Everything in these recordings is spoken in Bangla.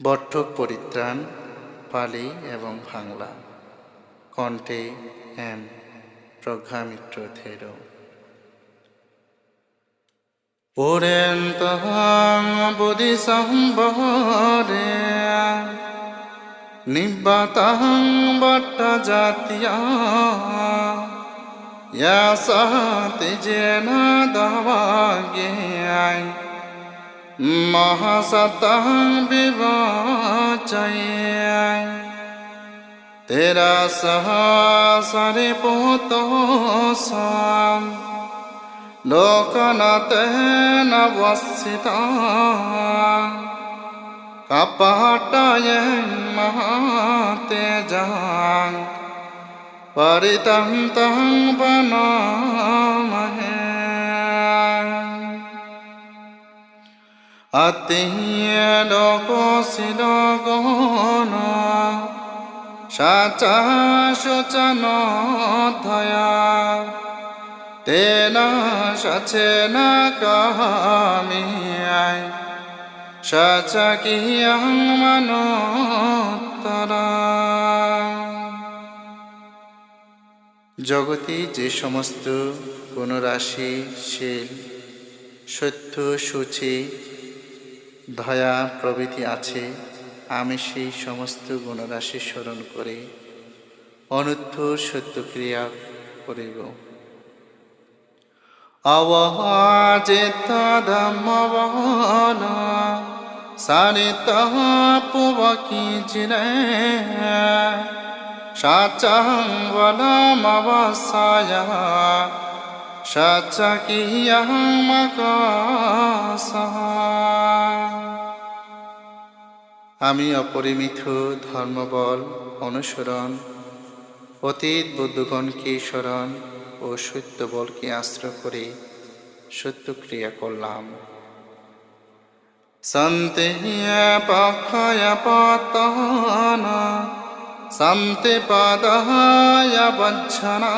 বট্ঠক পরিত্রাণ, পালি এবং বাংলা। কণ্ঠে এম প্রজ্ঞামিত্র থের পুরেন্ত বুধি সম্ভরে নিব্বাতাহং বট্ট জাতীয় ইয়াসাতে যে না দাবা গেয়ায় महासतः विवाचय तेरा सहसरि पुतो साम लोकनतेन वसिता। कपटय महातेजां। परितन्तं वनामहे আতিয়ালোক ছিল গহন সাচা সচন ধয়া তেনা সাছে না কাহামিয়ায় সাচা কি মানোত্তরা। জগতে যে সমস্ত কোন শীল, সত্য, সূচি দয়া, প্রভৃতি আছে, আমি সেই সমস্ত গুণরাশি স্মরণ করে অনুদ্ধ সত্য ক্রিয়া করিব। অবহাজিত ধম্মবন সারিত পুবকি জিরে সাচাং বলমবসায় আমি অপরিমিত ধর্মবল অনুসরণ, অতীত বুদ্ধগণকে স্মরণ ও সত্য বলকে আশ্রয় করে সত্য ক্রিয়া করলাম। সন্তে পক্ষয় পতনা সন্তে বজ্জনা।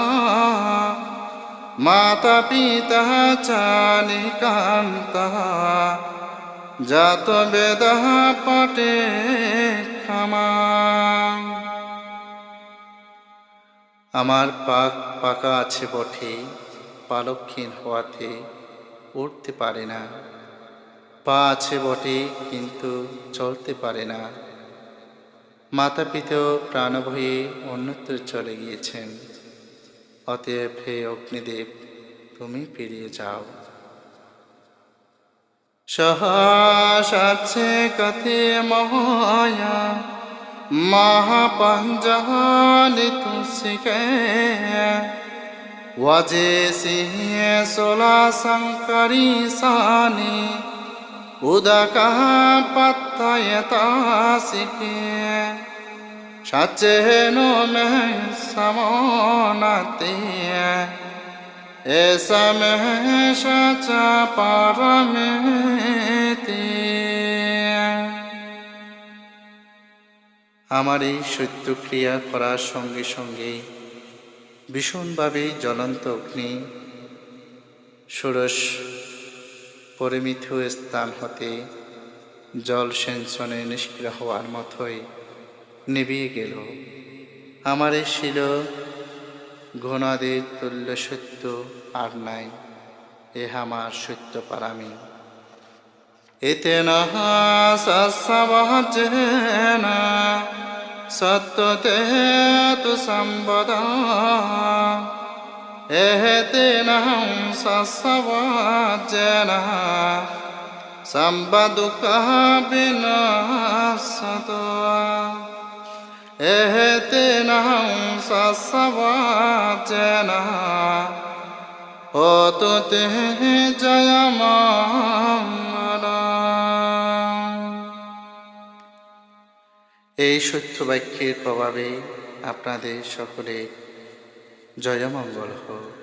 মাতা পিতা চালিকান্ত জাত বেদ পটে ক্ষমা আমার পাক পাকা আছে বটে, পালকহীন হওয়াতে উঠতে পারে না। পা আছে বটে, কিন্তু চলতে পারে না। মাতা পিতা প্রাণভয়ে অন্যত্র চলে গিয়েছেন। অতএব হে অগ্নিদেব, তুমি পেরিয়ে যাও। সহাসাচ্ছে কথে মহায়া, মহাপঞ্জলি তুষিকে ওয়াজে সিংহে সোলা শঙ্করী সানি, উদকা পত্তয়তাসিকে সচেন মে মে সচা পারমেতে। আমার এই সত্য ক্রিয়া করার সঙ্গে সঙ্গে ভীষণভাবে জ্বলন্ত অগ্নি ষোড়শ পরিমিত স্থান হতে জল সেঞ্চনে নিষ্ক্রিয় হওয়ার মতোই নিভিয়ে গেল। আমার এই শিল ঘনাদের তুল্য সত্য আর নাই এ আমার সত্য পারামি। এতে না সত্যতে তু সম্বদা। এতেন সৎসবজেন সম্বদুঃখ বিনাশত এতেন ও তো তে জয় এই সত্য বাক্যের প্রভাবে আপনাদের সকলে জয়মঙ্গল হোক।